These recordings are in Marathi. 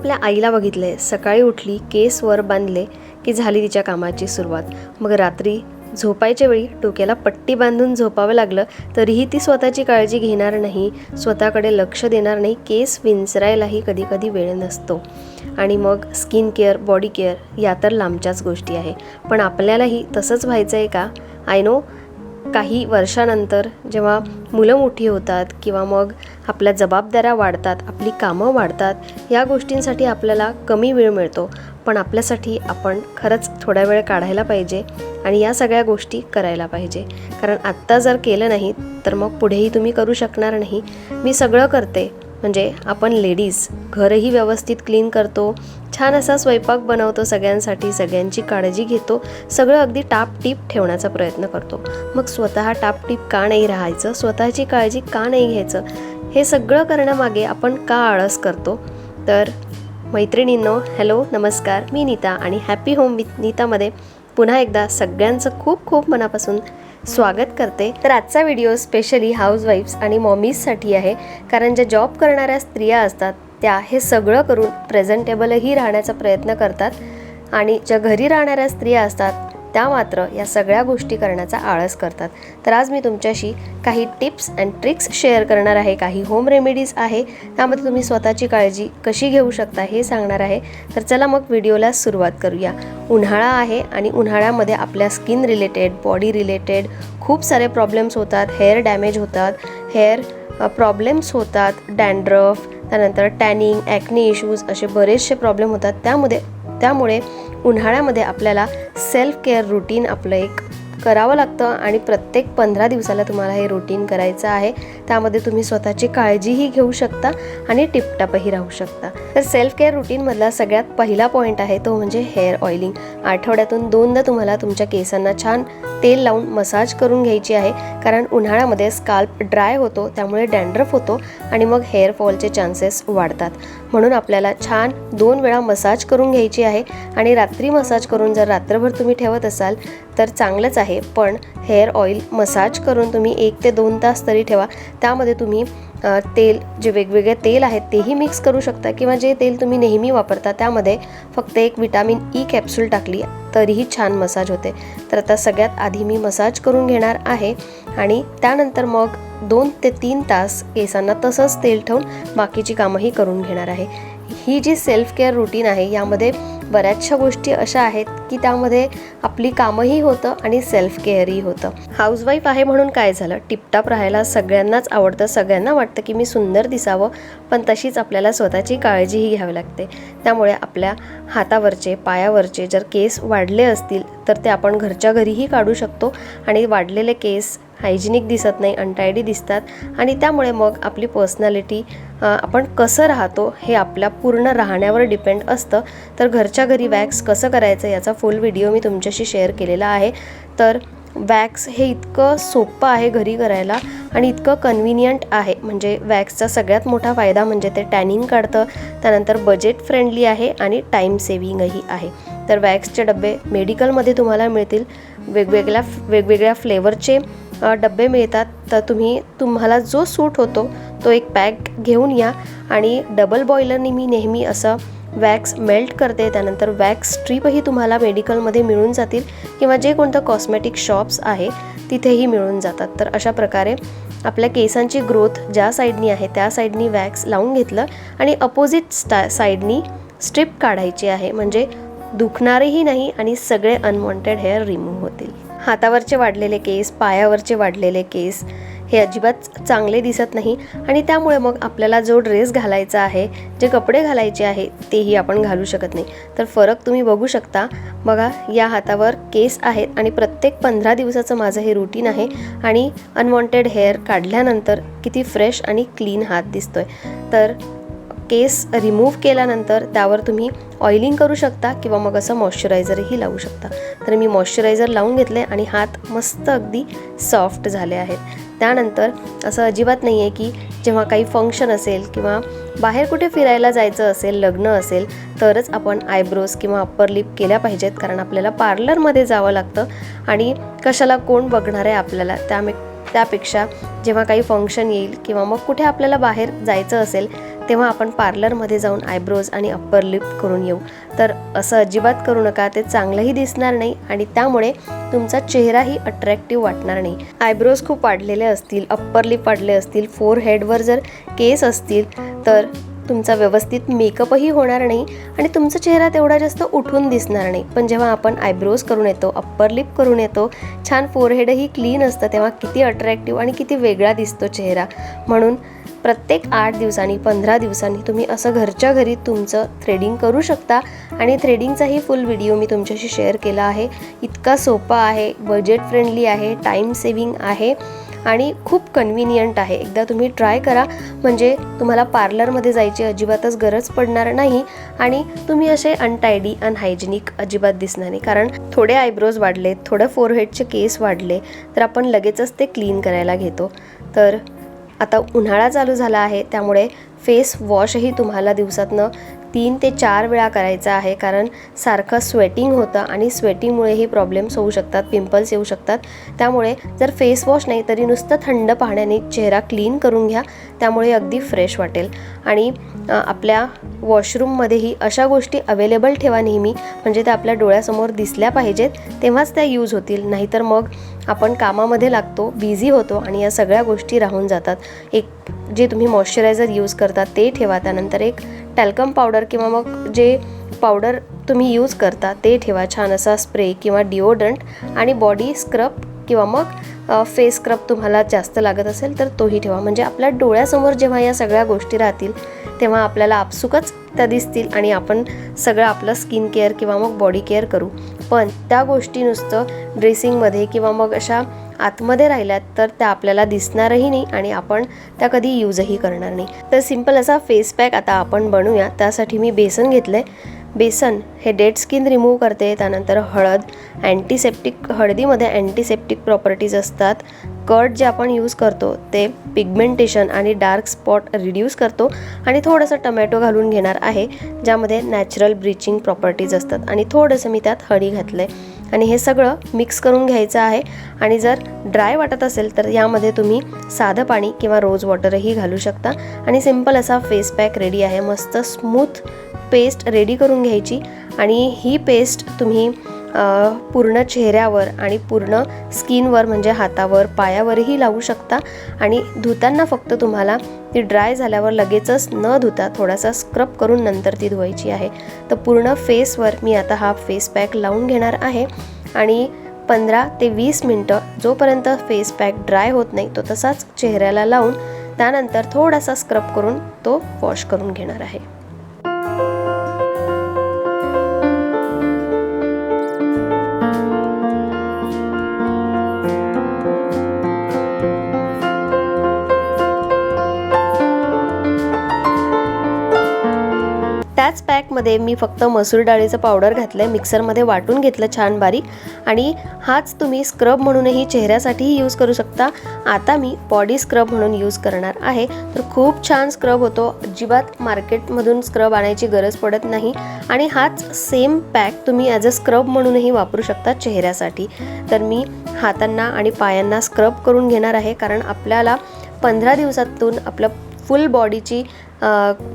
आपल्या आईला बघितले. सकाळी उठली केस वर बांधले की झाली तिच्या कामाची सुरुवात. मग रात्री झोपायच्या वेळी डोक्याला पट्टी बांधून झोपावं लागलं तरीही ती स्वतःची काळजी घेणार नाही स्वतःकडे लक्ष देणार नाही केस विंचरायलाही कधी कधी वेळ नसतो. आणि मग स्किन केअर बॉडी केअर या तर लांबच्याच गोष्टी आहे. पण आपल्यालाही तसंच व्हायचं आहे का? आय नो काही वर्षानंतर जेव्हा मुलं मोठी होतात किंवा मग आपल्या जबाबदाऱ्या वाढतात आपली कामं वाढतात या गोष्टींसाठी आपल्याला कमी वेळ मिळतो. पण आपल्यासाठी आपण खरंच थोडा वेळ काढायला पाहिजे आणि या सगळ्या गोष्टी करायला पाहिजे. कारण आत्ता जर केलं नाही तर मग पुढेही तुम्ही करू शकणार नाही. मी सगळं करते. म्हणजे आपण लेडीज घरही व्यवस्थित क्लीन करतो छान असा स्वयंपाक बनवतो सगळ्यांसाठी सगळ्यांची काळजी घेतो सगळं अगदी टापटीप ठेवण्याचा प्रयत्न करतो. मग स्वतः टापटीप का नाही राहायचं? स्वतःची काळजी का नाही घ्यायचं? हे सगळं करण्यामागे आपण का आळस करतो? तर मैत्रिणींनो हॅलो नमस्कार. मी नीता आणि हॅपी होम विथ नीतामध्ये पुन्हा एकदा सगळ्यांचं खूप खूप मनापासून स्वागत करते. तर आजचा व्हिडिओ स्पेशली हाऊसवाईफ्स आणि मॉमीजसाठी आहे. कारण ज्या जॉब करणाऱ्या स्त्रिया असतात त्या हे सगळं करून प्रेझेंटेबलही राहण्याचा प्रयत्न करतात. आणि ज्या घरी राहणाऱ्या स्त्रिया असतात त्या मात्र या सगळ्या गोष्टी करण्याचा आळस करतात. तर आज मी तुमच्याशी काही टिप्स अँड ट्रिक्स शेअर करणार आहे. काही होम रेमेडीज आहे. त्यामध्ये तुम्ही स्वतःची काळजी कशी घेऊ शकता हे सांगणार आहे. तर चला मग व्हिडिओला सुरुवात करूया. उन्हाळा आहे आणि उन्हाळ्यामध्ये आपल्या स्किन रिलेटेड बॉडी रिलेटेड खूप सारे प्रॉब्लेम्स होतात. हेअर डॅमेज होतात. हेअर प्रॉब्लेम्स होतात. डॅन्ड्रफ त्यानंतर टॅनिंग ॲक्नी इश्यूज असे बरेचसे प्रॉब्लेम होतात. त्यामध्ये त्यामुळे उन्हाळ्यामध्ये आपल्याला सेल्फ केअर रुटीन आपलं एक करावं लागतं आणि प्रत्येक पंधरा दिवसाला तुम्हाला हे रुटीन करायचं आहे. त्यामध्ये तुम्ही स्वतःची काळजीही घेऊ शकता आणि टिपटापही राहू शकता. तर सेल्फ केअर रुटीनमधला सगळ्यात पहिला पॉईंट आहे तो म्हणजे हेअर ऑइलिंग आठवड्यातून दोनदा तुम्हाला तुमच्या केसांना छान तेल लावून मसाज करून घ्यायची आहे. कारण उन्हाळ्यामध्ये स्काल्प ड्राय होतो त्यामुळे डँड्रफ होतो आणि मग हेअर फॉलचे चान्सेस वाढतात. म्हणून आपल्याला छान दोन वेळा मसाज करून घ्यायची आहे आणि रात्री मसाज करून जर रात्रभर तुम्ही ठेवत असाल तर चांगलंच आहे. पण हेअर ऑइल मसाज करून तुम्ही एक ते दोन तास तरी ठेवा. त्यामध्ये तुम्ही तेल जे वेगवेगळे तेल आहेत तेही मिक्स करू शकता किंवा जे तेल तुम्ही नेहमी वापरता त्यामध्ये फक्त एक विटॅमिन ई कॅप्सूल टाकली तरीही छान मसाज होते. तर आता सगळ्यात आधी मी मसाज करून घेणार आहे आणि त्यानंतर मग दोन ते तीन तास केसांना तसंच तेल ठेवून बाकीची कामंही करून घेणार आहे. ही जी सेल्फ केअर रुटीन आहे यामध्ये बऱ्याचशा गोष्टी अशा आहेत की त्यामध्ये आपली कामंही होतं आणि सेल्फ केअरही होतं. हाऊसवाईफ आहे म्हणून काय झालं? टिपटाप राहायला सगळ्यांनाच आवडतं सगळ्यांना वाटतं की मी सुंदर दिसावं पण तशीच आपल्याला स्वतःची काळजीही घ्यावी लागते. त्यामुळे आपल्या हातावरचे पायावरचे जर केस वाढले असतील तर ते आपण घरच्या घरीही काढू शकतो आणि वाढलेले केस हायजिनिक दिसत नाही अनटायडी दिसतात आणि त्यामुळे मग आपली पर्सनॅलिटी आपण कसं राहतो हे आपल्या पूर्ण राहण्यावर डिपेंड असतं. तर घरच्या घरी वॅक्स कसं करायचं याचा फुल व्हिडिओ मी तुमच्याशी शेअर केलेला आहे. तर वॅक्स हे इतकं सोपं आहे घरी करायला आणि इतकं कन्व्हिनियंट आहे. म्हणजे वॅक्सचा सगळ्यात मोठा फायदा म्हणजे ते टॅनिंग काढतं त्यानंतर बजेट फ्रेंडली आहे आणि टाईम सेविंगही आहे. तर वॅक्सचे डबे मेडिकलमध्ये तुम्हाला मिळतील. वेगवेगळ्या वेगवेगळ्या फ्लेवरचे डबे मिळतात. तर तुम्ही तुम्हाला जो सूट होतो तो एक पॅक घेऊन या. आणि डबल बॉयलरनी मी नेहमी असं वॅक्स मेल्ट करते त्यानंतर वॅक्स स्ट्रीपही तुम्हाला मेडिकलमध्ये मिळून जातील किंवा जे कोणतं कॉस्मेटिक शॉप्स आहे तिथेही मिळून जातात. तर अशा प्रकारे आपल्या केसांची ग्रोथ ज्या साईडनी आहे त्या साईडनी वॅक्स लावून घेतलं आणि अपोजिट स्टा साईडनी स्ट्रीप काढायची आहे. म्हणजे दुखणारेही नाही आणि सगळे अनवॉन्टेड हेअर रिमूव्ह होतील. हातावरचे वाढलेले केस पायावरचे वाढलेले केस हे अजिबात चांगले दिसत नाही आणि त्यामुळे मग आपल्याला जो ड्रेस घालायचा आहे जे कपडे घालायचे आहे तेही आपण घालू शकत नाही. तर फरक तुम्ही बघू शकता. बघा या हातावर केस आहेत आणि प्रत्येक पंधरा दिवसाचं माझं हे रुटीन आहे आणि अनवॉन्टेड हेअर काढल्यानंतर किती फ्रेश आणि क्लीन हात दिसतोय. तर केस रिमूव्ह केल्यानंतर त्यावर तुम्ही ऑइलिंग करू शकता किंवा मग असं मॉइश्चरायझरही लावू शकता. तर मी मॉइश्चरायझर लावून घेतले आणि हात मस्त अगदी सॉफ्ट झाले आहेत. त्यानंतर असं अजिबात नाही आहे की जेव्हा काही फंक्शन असेल किंवा बाहेर कुठे फिरायला जायचं असेल लग्न असेल तरच आपण आयब्रोज किंवा अप्पर लिप केल्या पाहिजेत. कारण आपल्याला पार्लरमध्ये जावं लागतं आणि कशाला कोण बघणार आहे आपल्याला? त्यामे त्यापेक्षा जेव्हा काही फंक्शन येईल किंवा मग कुठे आपल्याला बाहेर जायचं असेल तेव्हा आपण पार्लरमध्ये जाऊन आयब्रोज आणि अप्पर लिप करून येऊ. तर असं अजिबात करू नका ते चांगलंही दिसणार नाही आणि त्यामुळे तुमचा चेहराही अट्रॅक्टिव्ह वाटणार नाही. आयब्रोज खूप वाढलेले असतील अप्पर लिप वाढले असतील फोर हेडवर जर केस असतील तर तुमचा व्यवस्थित मेकअपही होणार नाही आणि तुमचा चेहरा तेवढा जास्त उठून दिसणार नाही. पण जेव्हा आपण आयब्रोज करून येतो अप्पर लिप करून येतो छान फोरहेडही क्लीन असतं तेव्हा किती अट्रॅक्टिव्ह आणि किती वेगळा दिसतो चेहरा. म्हणून प्रत्येक आठ दिवसांनी पंधरा दिवसांनी तुम्ही असं घरच्या घरी तुमचं थ्रेडिंग करू शकता. आणि थ्रेडिंगचाही फुल व्हिडिओ मी तुमच्याशी शेअर केला आहे. इतका सोपा आहे बजेट फ्रेंडली आहे टाईम सेविंग आहे आणि खूप कन्व्हिनियंट आहे. एकदा तुम्ही ट्राय करा. म्हणजे तुम्हाला पार्लरमध्ये जायची अजिबातच गरज पडणार नाही आणि तुम्ही असे अनटायडी अनहायजेनिक अजिबात दिसणार नाही. कारण थोडे आयब्रोज वाढले थोडं फोरहेडचे केस वाढले तर आपण लगेचच ते क्लीन करायला घेतो. तर आता उन्हाळा चालू झाला आहे त्यामुळे फेस वॉशही तुम्हाला दिवसातनं तीन ते चार वेळा करायचा आहे कारण सारखं स्वेटिंग होतं आणि स्वेटिंगमुळेही प्रॉब्लेम्स होऊ शकतात पिंपल्स येऊ शकतात. त्यामुळे जर फेस वॉश नाही तरी नुसतं थंड पाण्याने चेहरा क्लीन करून घ्या त्यामुळे अगदी फ्रेश वाटेल. आणि आपल्या वॉशरूममध्येही अशा गोष्टी अवेलेबल ठेवा नेहमी म्हणजे त्या आपल्या डोळ्यासमोर दिसल्या पाहिजेत तेव्हाच त्या यूज होतील. नाहीतर मग आपण कामामध्ये लागतो बिझी होतो आणि या सगळ्या गोष्टी राहून जातात. एक जे तुम्ही मॉइश्चरायझर यूज करता ते ठेवा. त्यानंतर एक टॅल्कम पावडर किंवा मग जे पावडर तुम्ही यूज करता ते ठेवा. छान असा स्प्रे किंवा डिओड्रंट आणि बॉडी स्क्रब किंवा मग फेस स्क्रब तुम्हाला जास्त लागत असेल तर तोही ठेवा. म्हणजे आपल्या डोळ्यासमोर जेव्हा या सगळ्या गोष्टी राहतील तेव्हा आपल्याला आपसुकच त्या दिसतील आणि आपण सगळं आपलं स्किन केअर किंवा मग बॉडी केअर करू. पण त्या गोष्टी नुसतं ड्रेसिंगमध्ये किंवा मग अशा आतमध्ये राहिल्यात तर त्या आपल्याला दिसणारही नाही आणि आपण त्या कधी यूजही करणार नाही. तर सिंपल असा फेस पॅक आता आपण बनवूया. त्यासाठी मी बेसन घेतलं आहे बेसन हे डेड स्किन रिमूव्ह करते त्यानंतर हळद अँटीसेप्टिक हळदीमध्ये अँटीसेप्टिक प्रॉपर्टीज असतात. कट जे आपण यूज करतो ते पिगमेंटेशन आणि डार्क स्पॉट रिड्यूस करतो आणि थोडंसं टमॅटो घालून घेणार आहे ज्यामध्ये नॅचरल ब्लिचिंग प्रॉपर्टीज असतात. आणि थोडंसं मी त्यात हळी घातलं आहे आणि हे सगळं मिक्स करून घ्यायचं आहे. आणि जर ड्राय वाटत असेल तर यामध्ये तुम्ही साधं पाणी किंवा रोज वॉटरही घालू शकता. आणि सिंपल असा फेस पॅक रेडी आहे. मस्त स्मूथ पेस्ट रेडी करून घ्यायची. आणि ही पेस्ट तुम्ही पूर्ण चेहऱ्यावर आणि पूर्ण स्किनवर म्हणजे हातावर पायावरही लावू शकता. आणि धुताना फक्त तुम्हाला ती ड्राय झाल्यावर लगेचच न धुता थोडासा स्क्रब करून नंतर ती धुवायची आहे. तर पूर्ण फेसवर मी आता हा फेस पॅक लावून घेणार आहे. आणि पंधरा ते वीस मिनटं जोपर्यंत फेस पॅक ड्राय होत नाही तो तसाच चेहऱ्याला लावून त्यानंतर थोडासा स्क्रब करून तो वॉश करून घेणार आहे. पॅकमध्ये मी फक्त मसूर डाळीचं पावडर घातलं आहे मिक्सरमध्ये वाटून घेतलं छान बारीक. आणि हाच तुम्ही स्क्रब म्हणूनही चेहऱ्यासाठीही यूज करू शकता. आता मी बॉडी स्क्रब म्हणून यूज करणार आहे. तर खूप छान स्क्रब होतो. अजिबात मार्केटमधून स्क्रब आणायची गरज पडत नाही. आणि हाच सेम पॅक तुम्ही ॲज अ स्क्रब म्हणूनही वापरू शकता चेहऱ्यासाठी. तर मी हातांना आणि पायांना स्क्रब करून घेणार आहे. कारण आपल्याला पंधरा दिवसातून आपलं फुल बॉडीची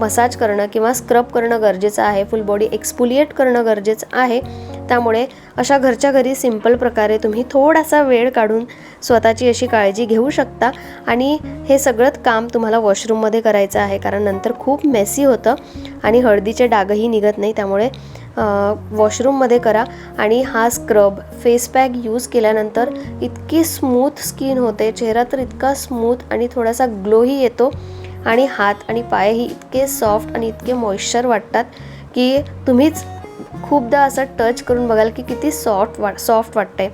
मसाज करणं किंवा स्क्रब करणं गरजेचं आहे फुल बॉडी एक्सपुलिएट करणं गरजेचं आहे. त्यामुळे अशा घरच्या घरी सिंपल प्रकारे तुम्ही थोडासा वेळ काढून स्वतःची अशी काळजी घेऊ शकता आणि हे सगळंच काम तुम्हाला वॉशरूममध्ये करायचं आहे कारण नंतर खूप मेसी होतं आणि हळदीचे डागही निघत नाही त्यामुळे वॉशरूममध्ये करा. आणि हा स्क्रब फेस पॅक यूज केल्यानंतर इतकी स्मूथ स्किन होते चेहरा तर इतका स्मूथ आणि थोडासा ग्लोही येतो. आणि हात आणि पायही इतके सॉफ्ट आणि इतके मॉइश्चर वाटतात की तुम्हीच खूपदा असं टच करून बघाल की किती सॉफ्ट वा सॉफ्ट वाटतंय.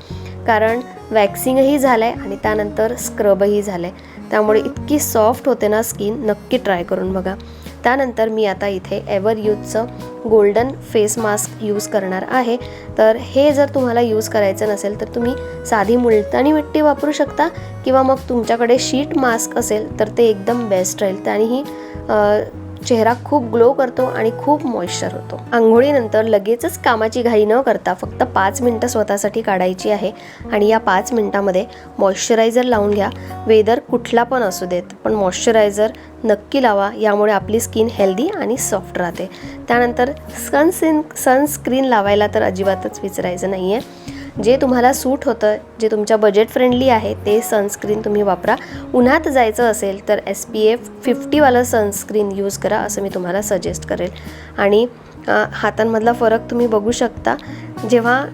कारण वॅक्सिंगही झालं आहे आणि त्यानंतर स्क्रबही झालं आहे त्यामुळे इतकी सॉफ्ट होते ना स्किन नक्की ट्राय करून बघा. त्यानंतर मी आता इथे एव्हर यूथचं गोल्डन फेस मास्क यूज करणार आहे. तर हे जर तुम्हाला यूज करायचं नसेल तर तुम्ही साधी मुलतानी मिट्टी वापरू शकता किंवा मग तुमच्याकडे शीट मास्क असेल तर ते एकदम बेस्ट राहील. त्यानेही चेहरा खूप ग्लो करतो आणि खूप मॉइश्चर होतो. आंघोळीनंतर लगेचच कामाची घाई न करता फक्त पाच मिनटं स्वतःसाठी काढायची आहे आणि या पाच मिनटामध्ये मॉइश्चरायझर लावून घ्या. वेदर कुठला पण असू देत पण मॉइश्चरायझर नक्की लावा यामुळे आपली स्किन हेल्दी आणि सॉफ्ट राहते. त्यानंतर सनस्क्रीन सनस्क्रीन लावायला तर अजिबातच विचारायचं नाही आहे जे तुम्हाला सूट होतं जे तुमच्या बजेट फ्रेंडली आहे ते सनस्क्रीन तुम्ही वापरा. उन्हात जायचं असेल तर एस पी एफ फिफ्टीवालं सनस्क्रीन यूज करा असं मी तुम्हाला सजेस्ट करेल. आणि हातांमधला फरक तुम्ही बघू शकता. जेव्हा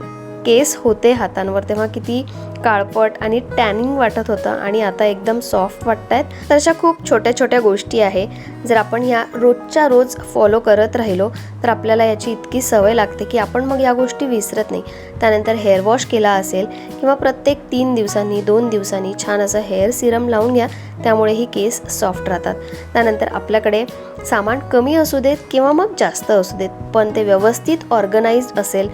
केस होते हातांवर तेव्हा किती काळपट आणि टॅनिंग वाटत होतं आणि आता एकदम सॉफ्ट वाटत आहेत तर अशा खूप छोट्या छोट्या गोष्टी आहे. जर आपण ह्या रोजच्या रोज फॉलो करत राहिलो तर आपल्याला याची इतकी सवय लागते की आपण मग या गोष्टी विसरत नाही. त्यानंतर हेअर वॉश केला असेल किंवा प्रत्येक तीन दिवसांनी दोन दिवसांनी छान असं हेअर सिरम लावून घ्या त्यामुळे ही केस सॉफ्ट राहतात. त्यानंतर आपल्याकडे सामान कमी असू देत किंवा मग जास्त असू देत पण ते व्यवस्थित ऑर्गनाइज्ड असेल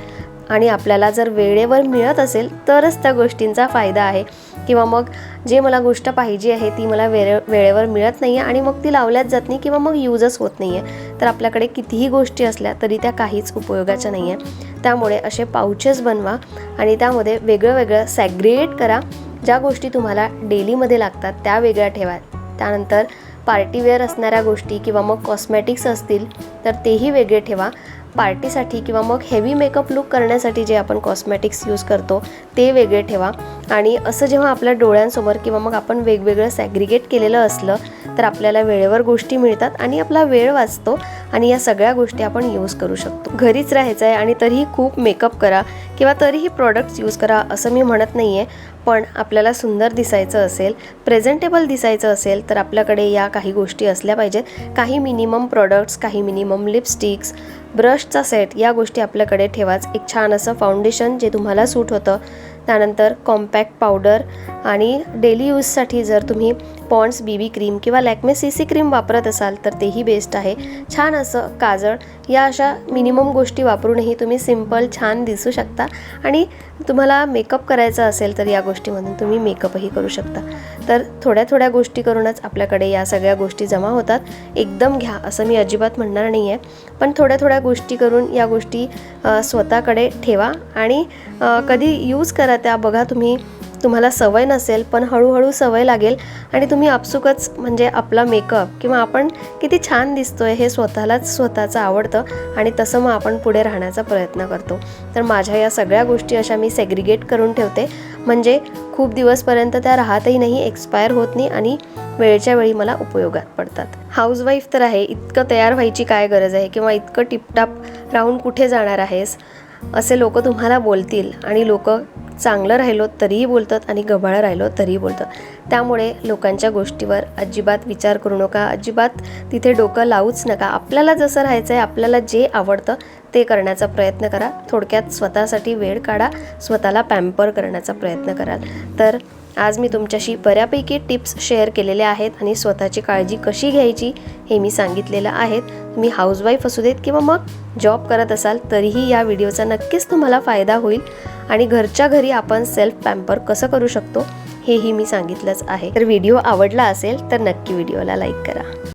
आणि आपल्याला जर वेळेवर मिळत असेल तरच त्या गोष्टींचा फायदा आहे. किंवा मग जे मला गोष्ट पाहिजे आहे ती मला वेळे वेळेवर मिळत नाही आहे आणि मग ती लावल्याच जात नाही किंवा मग यूजच होत नाही आहे तर आपल्याकडे कितीही गोष्टी असल्या तरी त्या काहीच उपयोगाच्या नाही आहे त्यामुळे असे पाउचेस बनवा आणि त्यामध्ये वेगळं वेगळं सॅग्रिएट करा. ज्या गोष्टी तुम्हाला डेलीमध्ये लागतात त्या वेगळ्या ठेवा. त्यानंतर पार्टीवेअर असणाऱ्या गोष्टी किंवा मग कॉस्मॅटिक्स असतील तर तेही वेगळे ठेवा. पार्टीसाठी किंवा मग हेवी मेकअप लुक करण्यासाठी जे आपण कॉस्मॅटिक्स यूज करतो ते वेगळे ठेवा. आणि असं जेव्हा आपल्या डोळ्यांसमोर किंवा मग आपण वेगवेगळं सॅग्रिगेट केलेलं असलं तर आपल्याला वेळेवर गोष्टी मिळतात आणि आपला वेळ वाचतो आणि या सगळ्या गोष्टी आपण यूज करू शकतो. घरीच राहायचं आहे आणि तरीही खूप मेकअप करा. किंवा तरीही प्रॉडक्ट्स यूज करा असं मी म्हणत नाही आहे पण आपल्याला सुंदर दिसायचं असेल प्रेझेंटेबल दिसायचं असेल तर आपल्याकडे या काही गोष्टी असल्या पाहिजेत. काही मिनिमम प्रॉडक्ट्स काही मिनिमम लिपस्टिक्स ब्रशचा सेट या गोष्टी आपल्याकडे ठेवाच. एक छान असं फाउंडेशन जे तुम्हाला सूट होतं. त्यानंतर कॉम्पॅक्ट पावडर आणि डेली यूजसाठी जर तुम्ही पॉन्ड्स बी बी क्रीम किंवा लॅक्मे सी सी क्रीम वापरत असाल तर तेही बेस्ट आहे. छान असं काजळ या अशा मिनिमम गोष्टी वापरूनही तुम्ही सिंपल छान दिसू शकता. आणि तुम्हाला मेकअप करायचा असेल तर या गोष्टीमधून तुम्ही मेकअपही करू शकता. तर थोड्या थोड्या गोष्टी करूनच आपल्याकडे या सगळ्या गोष्टी जमा होतात. एकदम घ्या असं मी अजिबात म्हणणार नाही आहे पण थोड्या थोड्या गोष्टी करून या गोष्टी स्वतःकडे ठेवा. आणि कधी यूज करा त्या बघा तुम्ही तुम्हाला सवय नसेल पण हळूहळू सवय लागेल आणि तुम्ही आपसुकच म्हणजे आपला मेकअप किंवा आपण किती छान दिसतोय हे स्वतःलाच स्वतःचं आवडतं आणि तसं मग आपण पुढे राहण्याचा प्रयत्न करतो. तर माझ्या या सगळ्या गोष्टी अशा मी सेग्रिगेट करून ठेवते. म्हणजे खूप दिवसपर्यंत त्या राहतही नाही एक्सपायर होत नाही आणि वेळच्या वेळी मला उपयोगात पडतात. हाऊसवाईफ तर आहे इतकं तयार व्हायची काय गरज आहे किंवा इतकं टिपटाप राहून कुठे जाणार आहेस? असे लोक तुम्हाला बोलतील आणि लोक चांगलं राहिलो तरीही बोलतात आणि गबाळं राहिलो तरीही बोलतात. त्यामुळे लोकांच्या गोष्टीवर अजिबात विचार करू नका अजिबात तिथे डोकं लावूच नका. आपल्याला जसं राहायचं आहे आपल्याला जे आवडतं ते करण्याचा प्रयत्न करा. थोडक्यात स्वतःसाठी वेळ काढा स्वतःला पॅम्पर करण्याचा प्रयत्न कराल. तर आज मी तुमच्याशी बऱ्यापैकी टिप्स शेअर केलेल्या आहेत आणि स्वतःची काळजी कशी घ्यायची हे मी सांगितलेलं आहेत तुम्ही हाऊसवाईफ असू देत किंवा मग जॉब करत असाल तरीही या व्हिडिओचा नक्कीच तुम्हाला फायदा होईल. आणि घरच्या घरी आपण सेल्फ पॅम्पर कसं करू शकतो हेही मी सांगितलंच आहे. तर व्हिडिओ आवडला असेल तर नक्की व्हिडिओला लाईक करा.